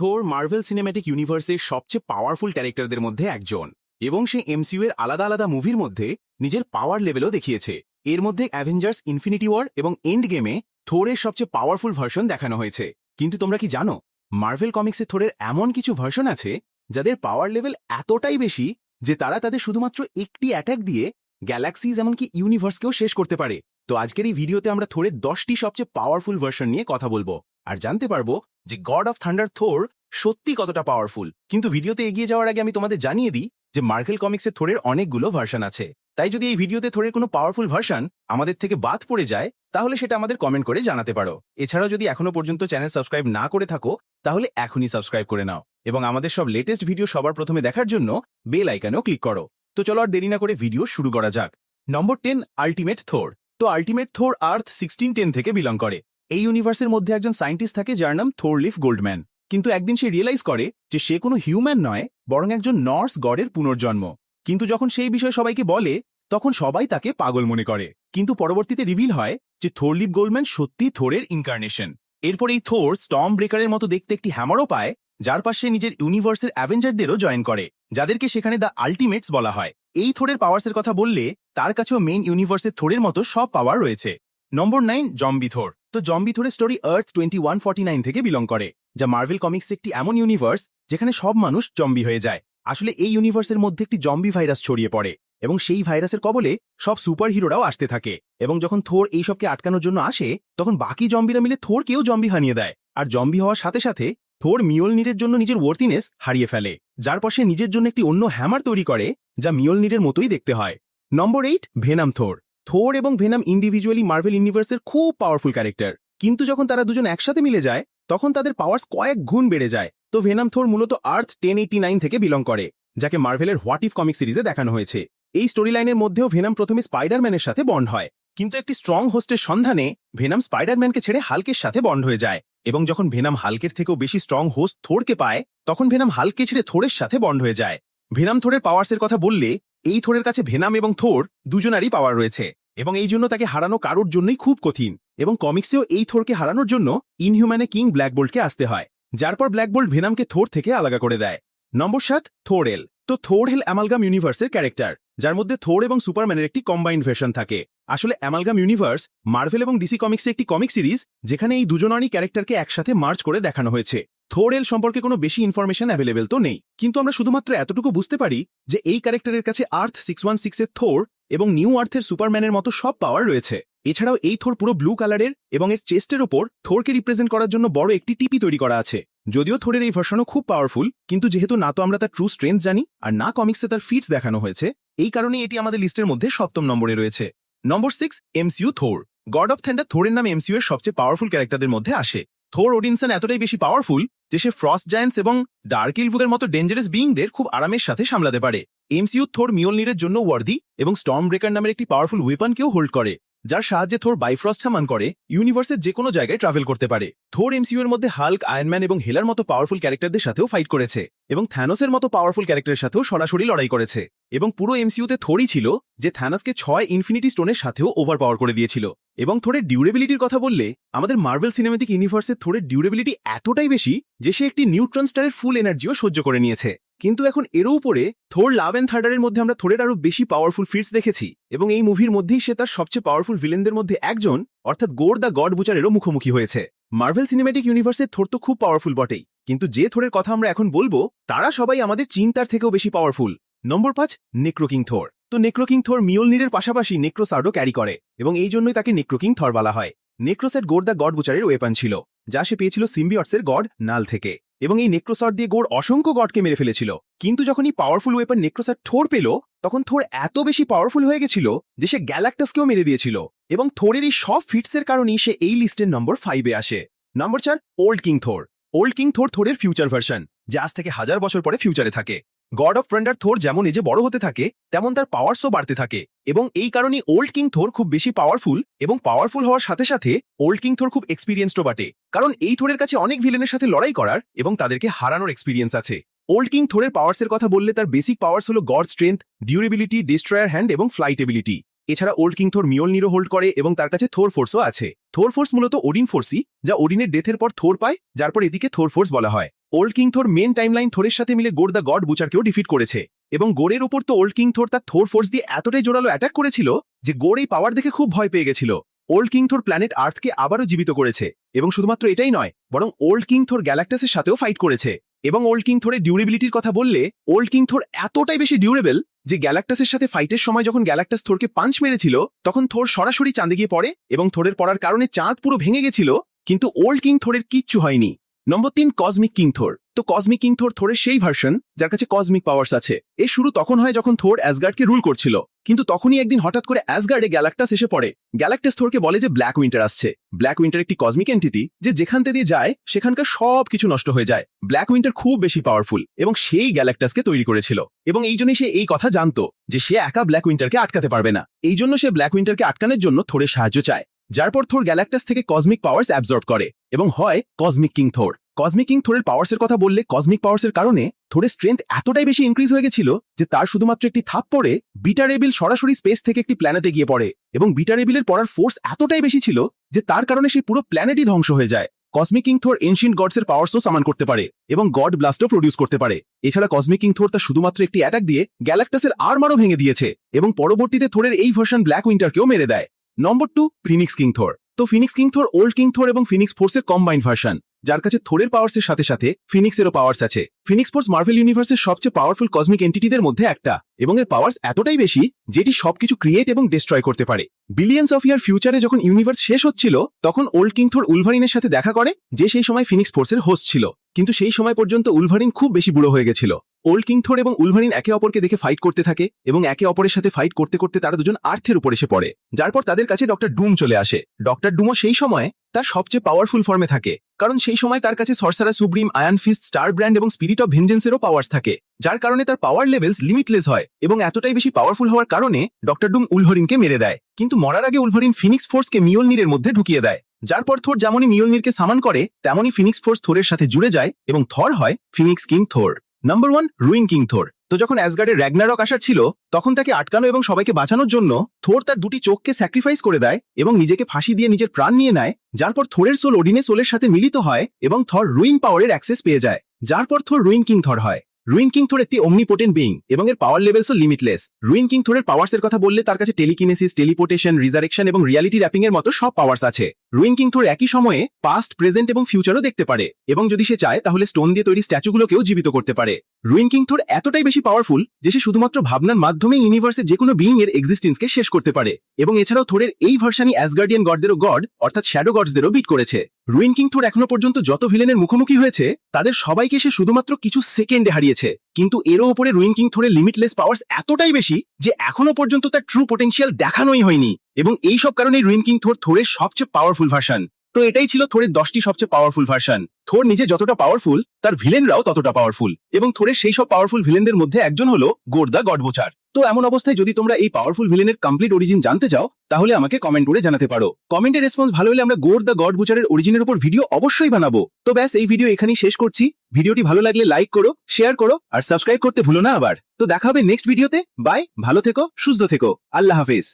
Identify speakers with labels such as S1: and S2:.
S1: থোর Marvel cinematic ইউনিভার্সের সবচেয়ে পাওয়ারফুল ক্যারেক্টারদের মধ্যে একজন এবং সে এমসিইউ এর আলাদা আলাদা মুভির মধ্যে নিজের পাওয়ার লেভেলও দেখিয়েছে। এর মধ্যে অ্যাভেঞ্জার্স ইনফিনিটি ওয়ার এবং এন্ড গেমে থোরের সবচেয়ে পাওয়ারফুল ভার্সন দেখানো হয়েছে। কিন্তু তোমরা কি জানো, মার্ভেল কমিক্সে থোরের এমন কিছু ভার্সন আছে যাদের পাওয়ার লেভেল এতটাই বেশি যে তারা তাদের শুধুমাত্র একটি অ্যাটাক দিয়ে গ্যালাক্সিজ এমনকি ইউনিভার্সকেও শেষ করতে পারে। তো আজকের এই ভিডিওতে আমরা থোরের দশটি সবচেয়ে পাওয়ারফুল ভার্সন নিয়ে কথা বলব। আর জানতে পারব যে গড অফ থান্ডার থোর সত্যি কতটা পাওয়ারফুল কিন্তু ভিডিওতে এগিয়ে যাওয়ার আগে আমি তোমাদের জানিয়ে দিই যে মার্ভেল কমিক্সে থোরের অনেকগুলো ভার্সন আছে। তাই যদি এই ভিডিওতে থোরের কোনো পাওয়ারফুল ভার্সন আমাদের থেকে বাদ পড়ে যায়, তাহলে সেটা আমাদের কমেন্ট করে জানাতে পারো। এছাড়াও যদি এখনও পর্যন্ত চ্যানেল সাবস্ক্রাইব না করে থাকো, তাহলে এখনই সাবস্ক্রাইব করে নাও এবং আমাদের সব লেটেস্ট ভিডিও সবার প্রথমে দেখার জন্য বেল আইকনেও ক্লিক করো। তো চলো আর দেরি না করে ভিডিও শুরু করা যাক। নম্বর টেন আল্টিমেট থোর তো ultimate Thor Earth sixteen ten থেকে বিলং করে। এই ইউনিভার্সের মধ্যে একজন সায়েন্টিস্ট থাকে যার নাম থোরলিফ গোল্ডম্যান। কিন্তু একদিন সে রিয়েলাইজ করে যে সে কোনো হিউম্যান নয়, বরং একজন নর্স গডের পুনর্জন্ম। কিন্তু যখন সেই বিষয়ে সবাইকে বলে, তখন সবাই তাকে পাগল মনে করে। কিন্তু পরবর্তীতে রিভিল হয় যে থোরলিফ গোল্ডম্যান সত্যি থোরের ইনকার্নেশন এরপর এই থোর স্টম ব্রেকারের মতো দেখতে একটি হ্যামারও পায়, যার পাশে নিজের ইউনিভার্সের অ্যাভেঞ্জারদেরও জয়েন করে, যাদেরকে সেখানে দ্য আল্টিমেটস বলা হয়। এই থোরের পাওয়ার্সের কথা বললে, তার কাছেও মেইন ইউনিভার্সের থোরের মতো সব পাওয়ার রয়েছে। নম্বর নাইন জম্বি থোর। তো জম্বি থোরের স্টোরি আর্থ টোয়েন্টি ওয়ান থেকে বিলং করে, যা মার্ভেল কমিক্স একটি এমন ইউনিভার্স যেখানে সব মানুষ জম্বি হয়ে যায়। আসলে এই ইউনিভার্সের মধ্যে একটি জম্বি ভাইরাস ছড়িয়ে পড়ে এবং সেই ভাইরাসের কবলে সব সুপার হিরোরাও আসতে থাকে এবং যখন থোর এইসবকে আটকানোর জন্য আসে, তখন বাকি জম্বিরা মিলে থোরকেও জম্বি হানিয়ে দেয়। আর জম্বি হওয়ার সাথে সাথে থোর মিওলনিরের জন্য নিজের ওয়ার্থিনেস হারিয়ে ফেলে, যার পর নিজের জন্য একটি অন্য হ্যামার তৈরি করে, যা মিওলনিরের মতোই দেখতে হয়। নম্বর এইট ভেনাম থোর। থোর এবং ভেনাম ইন্ডিভিজুয়ালি মার্ভেল ইউনিভার্সের খুব পাওয়ারফুল ক্যারেক্টার কিন্তু যখন তারা দুজন একসাথে মিলে যায়, তখন তাদের পাওয়ার্স কয়েক গুণ বেড়ে যায়। তো ভেনাম থোর মূলত আর্থ টেন থেকে বিলং করে, যাকে মার্ভেলের হোয়াট ইফ কমিক সিরিজে দেখানো হয়েছে। এই স্টোরি লাইনের মধ্যেও ভেনাম প্রথমে স্পাইডারম্যানের সাথে বন্ড হয়। কিন্তু একটি স্ট্রং হোস্টের সন্ধানে, ভেনাম স্পাইডারম্যানকে ছেড়ে হালকের সাথে বন্ড হয়ে যায়। এবং যখন ভেনাম হালকের থেকেও বেশি স্ট্রং হোস্ট থোরকে পায়, তখন ভেনাম হালকে ছেড়ে থোরের সাথে বন্ড হয়ে যায়। ভেনাম থোরের পাওয়ার্সের কথা বললে, এই থোরের কাছে ভেনাম এবং থোর দুজনারই পাওয়ার রয়েছে। এবং এই জন্য তাকে হারানো কারোর জন্যই খুব কঠিন এবং কমিক্সেও এই থোরকে হারানোর জন্য ইনহিউম্যানে কিং ব্ল্যাক বোল্টকে আসতে হয়, যার পর ব্ল্যাক বোল্ট ভেনামকে থোর থেকে আলাদা করে দেয়। নম্বর সাত, থোর এল। তো থোর হেল অ্যামালগাম ইউনিভার্সের ক্যারেক্টার, যার মধ্যে থোর এবং সুপারম্যানের একটি কম্বাইন্ড ভেশন থাকে। আসলে অ্যামালগাম ইউনিভার্স মার্ভেল এবং ডিসি কমিক্সে একটি কমিক সিরিজ যেখানে এই দুজনারই ক্যারেক্টারকে একসাথে মার্চ করে দেখানো হয়েছে। থোর এল সম্পর্কে কোনো বেশি ইনফরমেশন অ্যাভেলেবেল তো নেই, কিন্তু আমরা শুধুমাত্র এতটুকু বুঝতে পারি যে এই ক্যারেক্টারের কাছে আর্থ সিক্স ওয়ান সিক্সের থোর এবং নিউ আর্থের সুপারম্যানের মতো সব পাওয়ার রয়েছে। এছাড়াও এই থোর পুরো ব্লু কালারের এবং এর চেস্টের ওপর থোরকে রিপ্রেজেন্ট করার জন্য বড় একটি টিপি তৈরি করা আছে। যদিও থোরের এই ভার্সনও খুব পাওয়ারফুল কিন্তু যেহেতু না তো আমরা তার ট্রু স্ট্রেংথ জানি, আর না কমিক্সে তার ফিটস দেখানো হয়েছে, এই কারণে এটি আমাদের লিস্টের মধ্যে সপ্তম নম্বরে রয়েছে। নম্বর সিক্স এমসিউ থোর। গড অফ থ্যান্ডার থোরের নাম এমসিউ এর সবচেয়ে পাওয়ারফুল ক্যারেক্টারদের মধ্যে আসে। থোর ওডিনসন এতটাই বেশি পাওয়ারফুল যে সে ফ্রস্ট জায়ান্স এবং ডার্ক ইলভুকের মতো ডেঞ্জারাস বিংদের খুব আরামের সাথে সামলাতে পারে। এমসিউ থোর মিওলনিরের জন্য ওয়ার্দি এবং স্টর্ম ব্রেকার নামের একটি পাওয়ারফুল ওয়েপনকেও হোল্ড করে, যার সাহায্যে থোর বাইফ্রস্ট হামান করে, ইউনিভার্সের যে কোনো জায়গায় ট্রাভেল করতে পারে। থোর এমসিউ এর মধ্যে হাল্ক আয়নম্যান এবং হেলার মতো পাওয়ারফুল ক্যারেক্টারদের সাথেও ফাইট করেছে এবং থ্যানোসের মতো পাওয়ারফুল ক্যারেক্টারের সাথেও সরাসরি লড়াই করেছে এবং পুরো এমসিউতে থোরই ছিল যে থ্যানাসকে ছয় ইনফিনিটি স্টোনের সাথেও ওভার পাওয়ার করে দিয়েছিল। এবং থোরের ডিউরেবিলিটির কথা বললে, আমাদের মার্বেল সিনেমেটিক ইউনিভার্সের থোরের ডিউরেবিলিটি এতটাই বেশি যে সে একটি নিউট্রন স্টারের ফুল এনার্জিও সহ্য করে নিয়েছে। কিন্তু এখন এরও উপরে থোর লাভ অ্যান্ড থার্ডারের মধ্যে আমরা থোরের আরও বেশি পাওয়ারফুল ফিটস দেখেছি এবং এই মুভির মধ্যেই সে তার সবচেয়ে পাওয়ারফুল ভিলেনদের মধ্যে একজন, অর্থাৎ গোর দ্য গড বুচারেরও মুখোমুখি হয়েছে। মার্ভেল সিনেমেটিক ইউনিভার্সের থোর তো খুব পাওয়ারফুল বটেই, কিন্তু যে থোরের কথা আমরা এখন বলব, তারা সবাই আমাদের চিন্তার থেকেও বেশি পাওয়ারফুল নম্বর পাঁচ নেক্রোকিং থোর। তো নেক্রোকিং থোর মিওলনিরের পাশাপাশি নেক্রোসার্ডও ক্যারি করে এবং এই জন্যই তাকে নেক্রোকিং থর বলা হয়। নেক্রোসেট গোর দ্য গড বুচারের ওয়েপন ছিল, যা সে পেয়েছিল সিম্বিয়টসের গড নাল থেকে। এবং এই নেক্রোসার দিয়ে গোর অসংখ্য গডকে মেরে ফেলেছিল। কিন্তু যখন এই পাওয়ারফুল ওয়েপন নেক্রোসার থোর পেল, তখন থোর এত বেশি পাওয়ারফুল হয়ে গেছিল যে সে গ্যালাক্টাসকেও মেরে দিয়েছিল এবং থোরের এই সব ফিটসের কারণেই সে এই লিস্টের নম্বর ফাইভে আসে। নম্বর চার old king Thor. Old king Thor থোরের future version যা আজ থেকে হাজার বছর পরে ফিউচারে থাকে। গড অফ ফ্রেন্ডার থোর যেমন এজে বড় হতে থাকে, তেমন তার পাওয়ার্সও বাড়তে থাকে। এবং এই কারণে ওল্ড কিং থোর খুব বেশি পাওয়ারফুল এবং পাওয়ারফুল হওয়ার সাথে সাথে ওল্ড কিং থোর খুব এক্সপিরিয়েন্সডও বাটে। কারণ এই থোরের কাছে অনেক ভিলেনের সাথে লড়াই করার এবং তাদেরকে হারানোর এক্সপিরিয়েন্স আছে। ওল্ড কিং থোরের পাওয়ার্সের কথা বললে তার বেসিক পাওয়ার্স হলো god strength durability destroyer hand এবং ফ্লাইট এবিলিটি এছাড়া old king Thor মিওল Nero hold করে এবং তার কাছে থোর ফোর্সও আছে। থোর ফোর্স মূলত ওডিন ফোর্সই যা ওডিনের ডেথের পর থোর পায়, যার পর এদিকে থোর ফোর্স বলা হয়। Old king Thor main timeline থোরের সাথে মিলে গোর দ্য গড বুচারকেও ডিফিট করেছে। এবং গোরের ওপর তো ওল্ড কিং থোর তার থোর ফোর্স দিয়ে এতটাই জোরালো অ্যাটাক করেছিল যে গোর এই পাওয়ার দেখে খুব ভয় পেয়ে গেছিল। ওল্ড কিং থোর প্ল্যানেট আর্থকে আবারও জীবিত করেছে। এবং শুধুমাত্র এটাই নয়, বরং ওল্ড কিং থোর গ্যালাক্টাসের সাথেও ফাইট করেছে। এবং ওল্ড কিং থোরের ডিউরেবিলিটির কথা বললে ওল্ড কিং থোর এতটাই বেশি ডিউরেবল যে গ্যালাক্টাসের সাথে ফাইটের সময় যখন গ্যালাক্টাস থোরকে পাঞ্চ মেরেছিল, তখন থোর সরাসরি চাঁদে গিয়ে পড়ে এবং থোরের পড়ার কারণে চাঁদ পুরো ভেঙে গেছিল, কিন্তু ওল্ড কিং থোরের কিচ্ছু হয়নি। নম্বর তিন কসমিক কিং থোর তো কসমিক কিং থোর থোরের সেই ভার্সন যার কাছে কসমিক পাওয়ার্স আছে। এ শুরু তখন হয় যখন থোর অ্যাসগার্ডকে রুল করছিল। কিন্তু তখনই একদিন হঠাৎ করে অ্যাসগার্ডে গ্যালাক্টাস এসে পড়ে। গ্যালাক্টাস থোরকে বলে যে ব্ল্যাক উইন্টার আসছে। ব্ল্যাক উইন্টার একটি কসমিক এন্টিটি যে যেখান দিয়ে যায়, সেখানকার সব কিছু নষ্ট হয়ে যায়। ব্ল্যাক উইন্টার খুব বেশি পাওয়ারফুল এবং সেই গ্যালাক্টাসকে তৈরি করেছিল। এবং এই জন্যই সে এই কথা জানতো যে সে একা ব্ল্যাক উইন্টারকে আটকাতে পারবে না। এই জন্য সে ব্ল্যাক উইন্টারকে আটকানোর জন্য থোরের সাহায্য চায়। যার পর থোর গ্যালাক্টাস থেকে কসমিক পাওয়ার্স অ্যাবজর্ব করে এবং হয় cosmic king Thor. Cosmic king থোরের পাওয়ার্সের কথা বললে কসমিক পাওয়ার্সের কারণে থোরের স্ট্রেংথ এতটাই বেশি ইনক্রিজ হয়ে গেছিল যে তার শুধুমাত্র একটি থাপ পড়ে বিটা রেবিল সরাসরি স্পেস থেকে একটি প্ল্যানেটে গিয়ে পড়ে এবং বিটা রেবিলের পড়ার ফোর্স এতটাই বেশি ছিল যে তার কারণে সেই পুরো প্ল্যানেটই ধ্বংস হয়ে যায়। কসমিক কিং থোর এনশিয়েন্ট গডসের পাওয়ার্সও সামান করতে পারে এবং গড ব্লাস্টও প্রডিউস করতে পারে। এছাড়া কসমিক কিং থোর তা শুধুমাত্র একটি অ্যাটাক দিয়ে গ্যালাক্টাসের আর্মারও ভেঙে দিয়েছে এবং পরবর্তীতে থোরের এই ভার্সন ব্ল্যাক উইন্টারকেও মেরে দেয়। নম্বর টু ফিনিক্স কিং থোর তো Phoenix king Thor old king Thor এবং ফিনিক্স ফোর্সের কম্বাইন্ড ভার্সন যার কাছে থোরের পাওয়ার্সের সাথে সাথে ফিনিক্সেরও পাওয়ার্স আছে। ফিনিক্স ফোর্স মার্ভেল ইউনিভার্সের সবচেয়ে পাওয়ারফুল কসমিক এন্টিটিদের মধ্যে একটা, এবং এর পাওয়ার্স এতটাই বেশি, যেটি সবকিছু ক্রিয়েট এবং ডিস্ট্রয় করতে পারে। বিলিয়ন্স অফ ইয়ার ফিউচারে যখন ইউনিভার্স শেষ হচ্ছিল, তখন ওল্ড কিং থোর উলভারিনের সাথে দেখা করে, যে সেই সময় ফিনিক্স ফোর্সের হোস্ট ছিল। কিন্তু সেই সময় পর্যন্ত উলভারিন খুব বেশি বুড়ো হয়ে গেছিল। ওল্ড কিং থোর এবং উলভারিন একে অপরকে দেখে ফাইট করতে থাকে এবং একে অপরের সাথে ফাইট করতে করতে তারা দুজন আর্থের উপর এসে পড়ে। যার পর তাদের কাছে ডক্টর ডুম চলে আসে। ডক্টর ডুমও সেই সময় তার সবচেয়ে পাওয়ারফুল ফর্মে থাকে। কারণ সেই সময় তার কাছে সরসারা supreme iron fist star brand এবং স্পিরিট অফ ভেঞ্জেন্সেরও পাওয়ার্স থাকে। যার কারণে তার পাওয়ার লেভেলস লিমিটলেস হয় এবং এতটাই বেশি পাওয়ারফুল হওয়ার কারণে ডক্টর ডুম উলভরিনকে মেরে দেয়। কিন্তু মরার আগে উলভরিন ফিনিক্স ফোর্সকে মিওলনিরের মধ্যে ঢুকিয়ে দেয়। যার পর থোর যেমনই মিওলনিরকে সামান করে, তেমনই ফিনিক্স ফোর্স থোরের সাথে জুড়ে যায় এবং থর হয় Phoenix king Thor number one ruin king Thor তো যখন অ্যাসগার্ডের র্যাগনারক আসার ছিল, তখন তাকে আটকানো এবং সবাইকে বাঁচানোর জন্য থোর তার দুটি চোখকে স্যাক্রিফাইস করে দেয় এবং নিজেকে ফাঁসি দিয়ে নিজের প্রাণ নিয়ে নেয়, যার পর থোরের সোল ওডিনে সোলের সাথে মিলিত হয় এবং থর রুইং পাওয়ারের অ্যাক্সেস পেয়ে যায়, যার পর থোর রুইং কিং থর হয়। রুইন কিং থোর একটি অমনিপোটেন্ট বিং এবং এর পাওয়ার লেভেলসও লিমিটলেস রুইন কিং থোরের পাওয়ার্স এর কথা বললে তার কাছে টেলিকিনেসিস টেলিপোর্টেশন রিজারেকশন এবং রিয়ালিটি র্যাপিং এর মতো সব পাওয়ার্স আছে। রুইন কিং থোর একই সময়ে পাস্ট প্রেজেন্ট এবং ফিউচারও দেখতে পারে এবং যদি সে চায়, তাহলে স্টোন দিয়ে তৈরি স্ট্যাচুগুলোকেও জীবিত করতে পারে। রুইন কিং থোর এতটাই বেশি পাওয়ারফুল যে সে শুধুমাত্র ভাবনার মাধ্যমে ইউনিভার্সের যে কোনো বিং এর এক্সিস্টেন্সকে শেষ করতে পারে এবং এছাড়াও থোরের এই ভার্সানই অ্যাসগার্ডিয়ান গডদেরও গড অর্থাৎ শ্যাডো গডসদেরও বিট করেছে। রুইন কিং থোর এখনও পর্যন্ত যত ভিলেনের মুখোমুখি হয়েছে, তাদের সবাইকে সে শুধুমাত্র কিছু সেকেন্ডে হারিয়েছে। কিন্তু এরও ওপরে রুইং কিং থোরের লিমিটলেস পাওয়ার্স এতটাই বেশি যে এখনও পর্যন্ত তার ট্রু পোটেনশিয়াল দেখানোই হয়নি এবং এই সব কারণেই রুইং কিং থোর থোরের সবচেয়ে পাওয়ারফুল ভার্সন তো এটাই ছিল থোরের দশটি সবচেয়ে পাওয়ারফুল ভার্সন থোর নিজে যতটা পাওয়ারফুল তার ভিলেনরাও ততটা পাওয়ারফুল এবং থোরের সেই সব পাওয়ারফুল ভিলেনদের মধ্যে একজন হলো গোর্দা গডবোচার তো এমন অবস্থায় যদি তোমরা এই পাওয়ারফুল ভিলেনের কমপ্লিট অরিজিন জানতে চাও, তাহলে আমাকে কমেন্ট করে জানাতে পারো। কমেন্টের রেসপন্স ভালো হলে আমরা গোর দ্য গড বুচারের অরিজিনের উপর ভিডিও অবশ্যই বানাবো। তো ব্যাস, এই ভিডিও এখানেই শেষ করছি। ভিডিওটি ভালো লাগলে লাইক করো শেয়ার করো, আর সাবস্ক্রাইব করতে ভুলো না আবার। তো দেখা হবে নেক্সট ভিডিওতে বাই ভালো থেকো, সুস্থ থেকো। আল্লাহ হাফেজ।